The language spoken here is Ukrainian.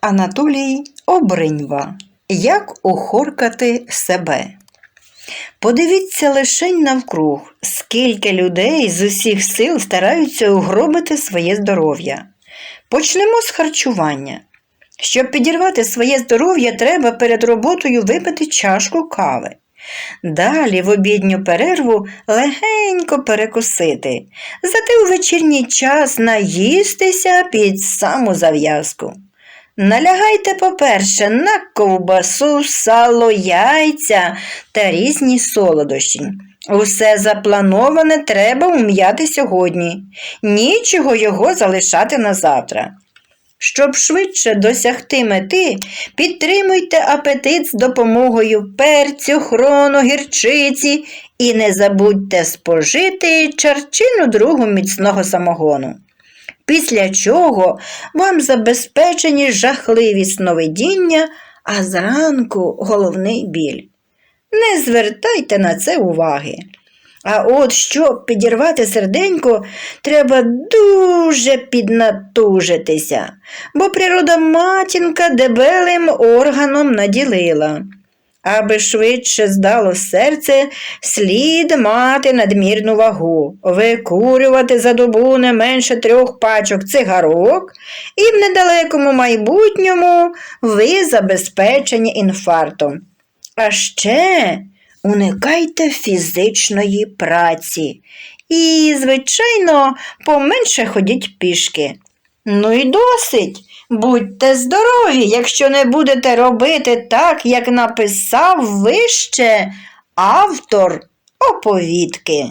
Анатолій Обриньва. Як ухоркати себе. Подивіться лишень навкруг, скільки людей з усіх сил стараються угробити своє здоров'я. Почнемо з харчування. Щоб підірвати своє здоров'я, треба перед роботою випити чашку кави. Далі в обідню перерву легенько перекусити, зате у вечірній час наїстися під саму зав'язку. Налягайте, по-перше, на ковбасу, сало, яйця та різні солодощі. Усе заплановане треба ум'яти сьогодні. Нічого його залишати на завтра. Щоб швидше досягти мети, підтримуйте апетит з допомогою перцю, хрону, гірчиці і не забудьте спожити чарчину другу міцного самогону. Після чого вам забезпечені жахливі сновидіння, а зранку головний біль. Не звертайте на це уваги. А от щоб підірвати серденько, треба дуже піднатужитися, бо природа матінка дебелим органом наділила. Аби швидше здало серце, слід мати надмірну вагу, викурювати за добу не менше трьох пачок цигарок, і в недалекому майбутньому ви забезпечені інфарктом. А ще уникайте фізичної праці і, звичайно, поменше ходіть пішки. Ну і досить. Будьте здорові, якщо не будете робити так, як написав вище автор оповідки.